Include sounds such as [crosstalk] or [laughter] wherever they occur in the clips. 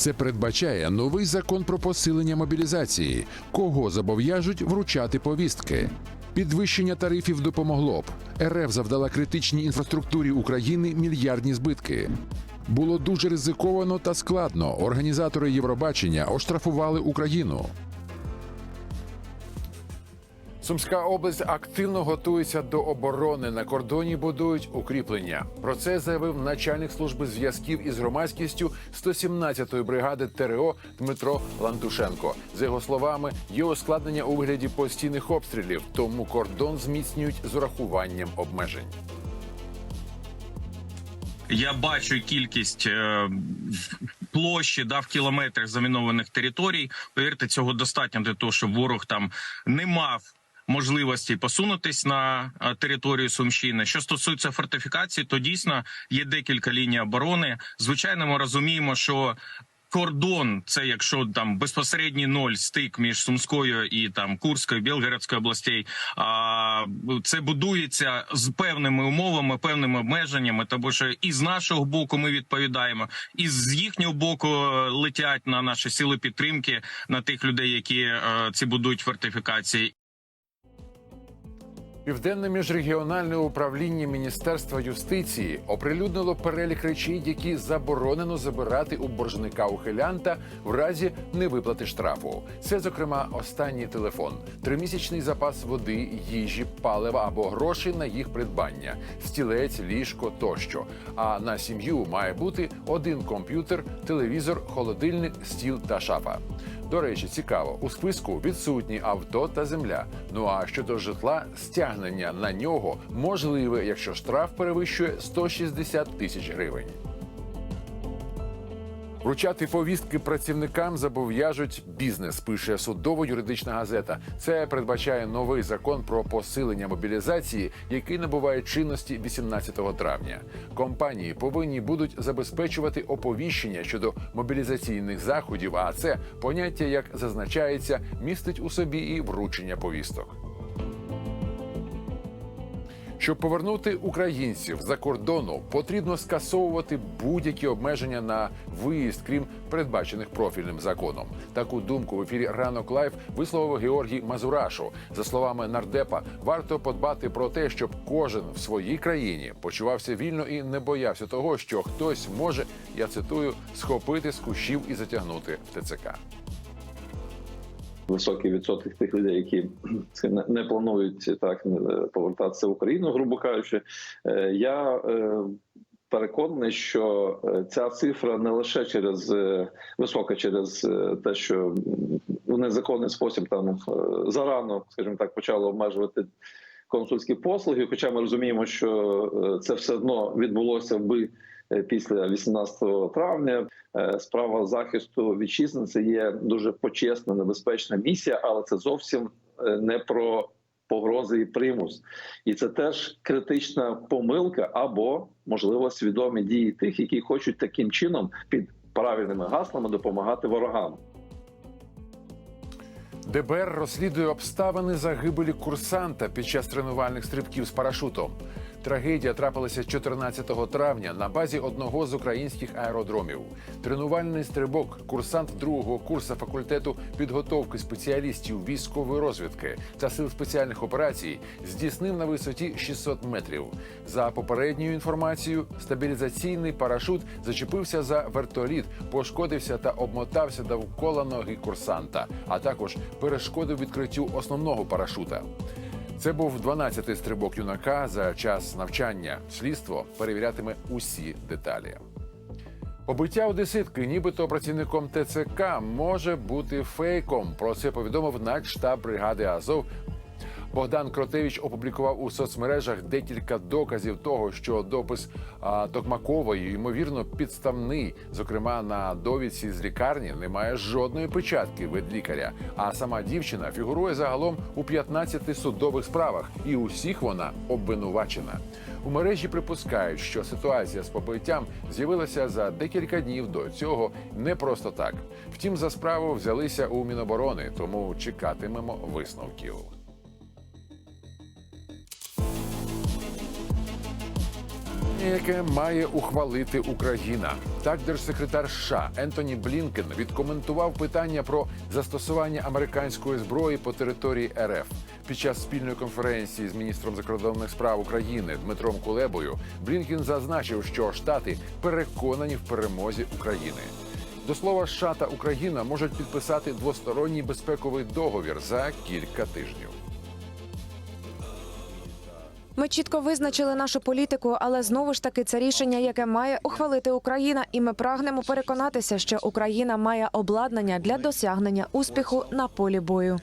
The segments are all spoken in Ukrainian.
Це передбачає новий закон про посилення мобілізації, кого зобов'яжуть вручати повістки. Підвищення тарифів допомогло б. РФ завдала критичній інфраструктурі України мільярдні збитки. Було дуже ризиковано та складно. Організатори Євробачення оштрафували Україну. Сумська область активно готується до оборони. На кордоні будують укріплення. Про це заявив начальник служби зв'язків із громадськістю 117-ї бригади ТРО Дмитро Лантушенко. За його словами, є ускладнення у вигляді постійних обстрілів, тому кордон зміцнюють з урахуванням обмежень. Я бачу кількість е, площі да, в кілометрах замінованих територій. Повірте, цього достатньо для того, щоб ворог там не мав можливості посунутись на е, територію Сумщини. Що стосується фортифікації, то дійсно є декілька ліній оборони. Звичайно, ми розуміємо, що кордон це якщо там безпосередній ноль стик між Сумською і там Курською, Білгородською областей. А це будується з певними умовами, певними обмеженнями. Тому що і з нашого боку ми відповідаємо, і з їхнього боку е, летять на наші сили підтримки на тих людей, які е, ці будують фортифікації. Південне міжрегіональне управління Міністерства юстиції оприлюднило перелік речей, які заборонено забирати у боржника ухилянта в разі невиплати штрафу. Це, зокрема, останній телефон, тримісячний запас води, їжі, палива або грошей на їх придбання, стілець, ліжко тощо. А на сім'ю має бути один комп'ютер, телевізор, холодильник, стіл та шафа. До речі, цікаво, у списку відсутні авто та земля. Ну а щодо житла, стягнення на нього можливе, якщо штраф перевищує 160 тисяч гривень. Вручати повістки працівникам зобов'яжуть бізнес. Пише судово-юридична газета. Це передбачає новий закон про посилення мобілізації, який набуває чинності 18 травня. Компанії повинні будуть забезпечувати оповіщення щодо мобілізаційних заходів. А це поняття, як зазначається, містить у собі і вручення повісток. Щоб повернути українців за кордону, потрібно скасовувати будь-які обмеження на виїзд, крім передбачених профільним законом. Таку думку в ефірі ранок лайф висловив Георгій Мазурашу. За словами нардепа, варто подбати про те, щоб кожен в своїй країні почувався вільно і не боявся того, що хтось може, я цитую, схопити з кущів і затягнути ТЦК. Високий відсоток тих людей, які [clears throat] не- планують так е, повертатися в Україну, грубо кажучи. Е, Я е, переконаний, що ця цифра не лише через висока через те, що в незаконний спосіб там зарано, скажімо так, почали обмежувати. Консульські послуги, хоча ми розуміємо, що це все одно відбулося би після 18 травня. Е, Справа захисту вітчизни це є дуже почесна, небезпечна місія, але це зовсім е, не про погрози і примус. І це теж критична помилка або можливо свідомі дії тих, які хочуть таким чином під правильними гаслами допомагати ворогам. ДБР розслідує обставини загибелі курсанта під час тренувальних стрибків з парашутом. Трагедія трапилася 14 травня на базі одного з українських аеродромів. Тренувальний стрибок курсант другого курсу факультету підготовки спеціалістів військової розвідки та сил спеціальних операцій здійснив на висоті 600 метрів. За попередньою інформацією, стабілізаційний парашут зачепився за вертоліт, пошкодився та обмотався довкола ноги курсанта, а також перешкодив відкриттю основного парашута. Це був 12-й стрибок юнака за час навчання. Слідство перевірятиме усі деталі. Побиття одеситки, нібито працівником ТЦК, може бути фейком. Про це повідомив начштаб бригади Азов. Богдан Кротевич опублікував у соцмережах декілька доказів того, що допис а, Токмакової ймовірно підставний. Зокрема, на довідці з лікарні немає жодної печатки від лікаря. А сама дівчина фігурує загалом у 15 судових справах, і усіх вона обвинувачена. У мережі припускають, що ситуація з побиттям з'явилася за декілька днів до цього не просто так. Втім, за справу взялися у Міноборони, тому чекатимемо висновків. Яке має ухвалити Україна. Так, держсекретар США Ентоні Блінкен відкоментував питання про застосування американської зброї по території РФ під час спільної конференції з міністром закордонних справ України Дмитром Кулебою. Блінкен зазначив, що Штати переконані в перемозі України. До слова, США та Україна можуть підписати двосторонній безпековий договір за кілька тижнів. Ми чітко визначили нашу політику, але знову ж таки це рішення, яке має ухвалити Україна, і ми прагнемо переконатися, що Україна має обладнання для досягнення успіху на полі бою.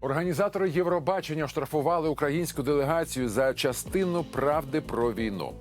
Організатори Євробачення штрафували українську делегацію за частину правди про війну.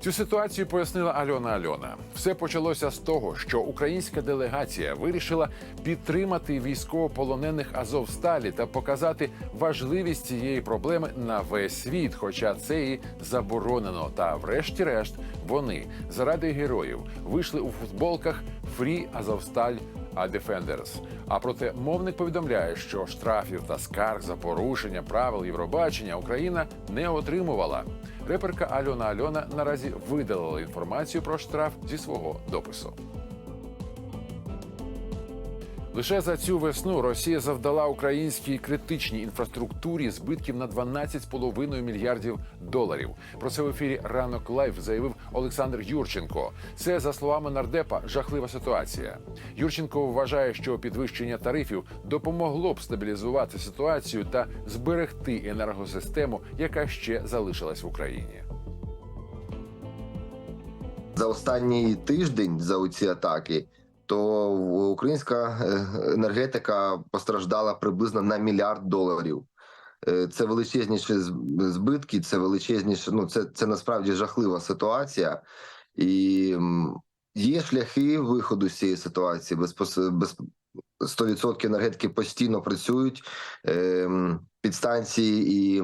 Цю ситуацію пояснила Альона Альона. Все почалося з того, що українська делегація вирішила підтримати військовополонених Азовсталі та показати важливість цієї проблеми на весь світ, хоча це і заборонено. Та, врешті-решт, вони заради героїв вийшли у футболках Фрі Азовсталь а Defenders. А проте мовник повідомляє, що штрафів та скарг за порушення правил Євробачення Україна не отримувала. Реперка Альона Альона наразі видалила інформацію про штраф зі свого допису. Лише за цю весну Росія завдала українській критичній інфраструктурі збитків на 12,5 мільярдів доларів. Про це в ефірі ранок лайв заявив Олександр Юрченко. Це за словами нардепа жахлива ситуація. Юрченко вважає, що підвищення тарифів допомогло б стабілізувати ситуацію та зберегти енергосистему, яка ще залишилась в Україні. за останній тиждень за оці атаки, то українська е, енергетика постраждала приблизно на мільярд доларів. Е, Це величезніші збитки, це величезніше. Ну це, це насправді жахлива ситуація, і є шляхи виходу з цієї ситуації. Безпос... без 100% енергетики постійно працюють ем, підстанції і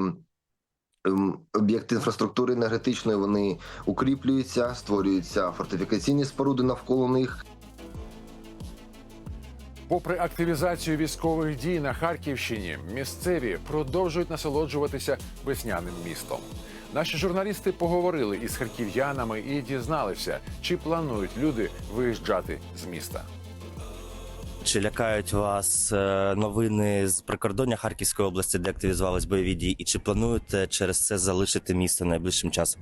об'єкти інфраструктури енергетичної вони укріплюються, створюються фортифікаційні споруди навколо них. Попри активізацію військових дій на Харківщині, місцеві продовжують насолоджуватися весняним містом. Наші журналісти поговорили із харків'янами і дізналися, чи планують люди виїжджати з міста. Чи лякають вас е, новини з прикордоння Харківської області, де активізувались бойові дії, і чи плануєте через це залишити місто найближчим часом?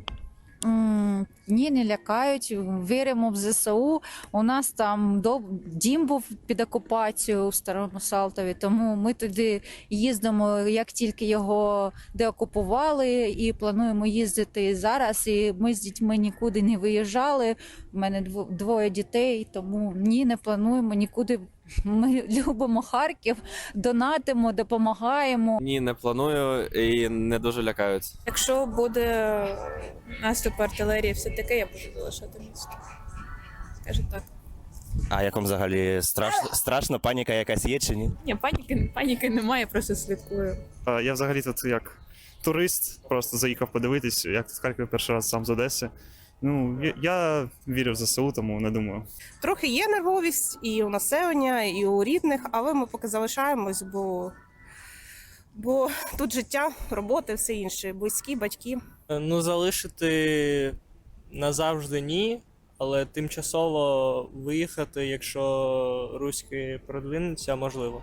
Ні, не лякають. Віримо в ЗСУ. У нас там дім був під окупацією у старому Салтові, тому ми туди їздимо, як тільки його деокупували, і плануємо їздити зараз. І ми з дітьми нікуди не виїжджали. У мене дво- двоє дітей, тому ні, не плануємо нікуди. Ми любимо Харків, донатимо, допомагаємо. Ні, не планую і не дуже лякаються. Якщо буде наступ артилерії, все таке, я буду залишати місто. Скажу так. А як вам взагалі страшно, страшно, паніка якась є чи ні? Ні, паніки, паніки немає, просто слідкую. А, Я взагалі тут як турист, просто заїхав подивитись, як тут в Харкові перший раз сам з Одеси. Ну, я, я вірю в ЗСУ, тому не думаю. Трохи є нервовість і у населення, і у рідних, але ми поки залишаємось, бо, бо тут життя, роботи, все інше, близькі, батьки. Ну, залишити назавжди ні, але тимчасово виїхати, якщо руські продвинуться, можливо.